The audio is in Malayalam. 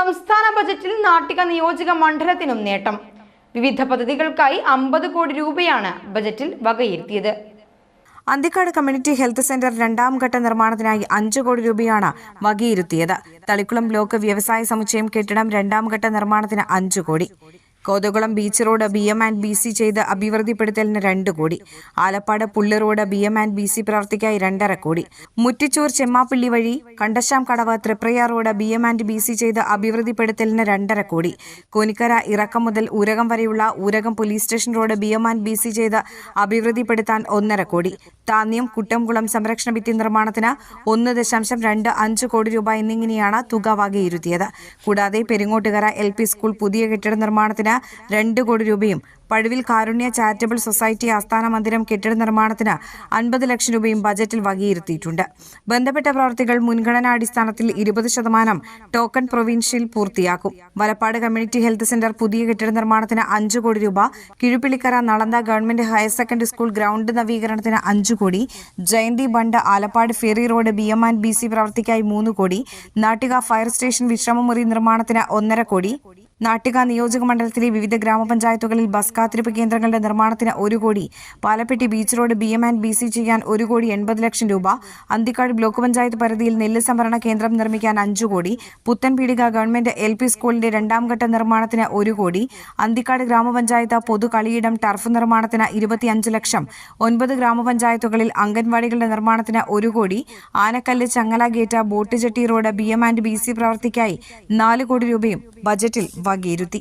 സംസ്ഥാന ബജറ്റിൽ നാട്ടിക നിയോജക മണ്ഡലത്തിനും നേട്ടം. വിവിധ പദ്ധതികൾക്കായി അമ്പത് കോടി രൂപയാണ് ബജറ്റിൽ വകയിരുത്തിയത്. അന്തിക്കാട് കമ്മ്യൂണിറ്റി ഹെൽത്ത് സെന്റർ രണ്ടാം ഘട്ട നിർമ്മാണത്തിനായി അഞ്ച് കോടി രൂപയാണ് വകയിരുത്തിയത്. തളിക്കുളം ബ്ലോക്ക് വ്യവസായ സമുച്ചയം കെട്ടിടം രണ്ടാം ഘട്ട നിർമ്മാണത്തിന് അഞ്ചു കോടി. Kothakulam beach road B M and B C ചെയ്ത് അഭിവൃദ്ധിപ്പെടുത്തലിന് രണ്ട് കോടി. Alappad Pulli road B M and B C പ്രവർത്തിക്കായി രണ്ടര കോടി. മുറ്റിച്ചൂർ ചെമ്മാപ്പള്ളി വഴി Kandassam Kadavu Triprayar road B M and B C ചെയ്ത് അഭിവൃദ്ധിപ്പെടുത്തലിന് രണ്ടര കോടി. കോനിക്കര ഇറക്കം മുതൽ ഊരകം വരെയുള്ള Oorakam police station road B M and B C ചെയ്ത് അഭിവൃദ്ധിപ്പെടുത്താൻ ഒന്നര കോടി. താന്യം കുട്ടംകുളം സംരക്ഷണ ഭിത്തി നിർമ്മാണത്തിന് ഒന്ന് ദശാംശം രണ്ട് അഞ്ച് കോടി രൂപ എന്നിങ്ങനെയാണ് തുക വകയിരുത്തിയത്. കൂടാതെ പെരിങ്ങോട്ടുകര എൽ പി സ്കൂൾ പുതിയ കെട്ടിട നിർമ്മാണത്തിന് രണ്ട് കോടി രൂപയും പഴുവിൽ കാരുണ്യ ചാരിറ്റബിൾ സൊസൈറ്റി ആസ്ഥാന മന്ദിരം കെട്ടിട നിർമ്മാണത്തിന് അൻപത് ലക്ഷം രൂപയും ബജറ്റിൽ വകയിരുത്തിയിട്ടുണ്ട്. ബന്ധപ്പെട്ട പ്രവർത്തികൾ മുൻഗണനാടിസ്ഥാനത്തിൽ ഇരുപത് ശതമാനം ടോക്കൺ പ്രൊവിൻഷ്യൽ പൂർത്തിയാക്കും. വലപ്പാട് കമ്മ്യൂണിറ്റി ഹെൽത്ത് സെന്റർ പുതിയ കെട്ടിട നിർമ്മാണത്തിന് അഞ്ച് കോടി രൂപ Kizhuppillikkara Nalanda government higher secondary school ground നവീകരണത്തിന് അഞ്ച് കോടി Jayanthi bund Alappad ferry road B M and B C പ്രവർത്തിക്കായി മൂന്ന് കോടി നാട്ടിക ഫയർ സ്റ്റേഷൻ വിശ്രമമുറി നിർമ്മാണത്തിന് ഒന്നര കോടി നാട്ടിക നിയോജക മണ്ഡലത്തിലെ വിവിധ ഗ്രാമപഞ്ചായത്തുകളിൽ ബസ് കാത്തിരിപ്പ് കേന്ദ്രങ്ങളുടെ നിർമ്മാണത്തിന് ഒരു കോടി Palappetty beach road B M and B C ചെയ്യാൻ ഒരു കോടി എൺപത് ലക്ഷം രൂപ അന്തിക്കാട് ബ്ലോക്ക് പഞ്ചായത്ത് പരിധിയിൽ നെല്ല് സംഭരണ കേന്ദ്രം നിർമ്മിക്കാൻ അഞ്ചു കോടി പുത്തൻപീടിക ഗവൺമെന്റ് എൽ പി സ്കൂളിന്റെ രണ്ടാം ഘട്ട നിർമ്മാണത്തിന് ഒരു കോടി അന്തിക്കാട് ഗ്രാമപഞ്ചായത്ത് പൊതു കളിയിടം ടർഫ് നിർമ്മാണത്തിന് ഇരുപത്തിയഞ്ച് ലക്ഷം ഒൻപത് ഗ്രാമപഞ്ചായത്തുകളിൽ അംഗൻവാടികളുടെ നിർമ്മാണത്തിന് ഒരു കോടി Anakkallu Changala boat jetty road B M and B C പ്രവർത്തിക്കായി നാല് കോടി രൂപയും ബജറ്റിൽ വകയിരുത്തി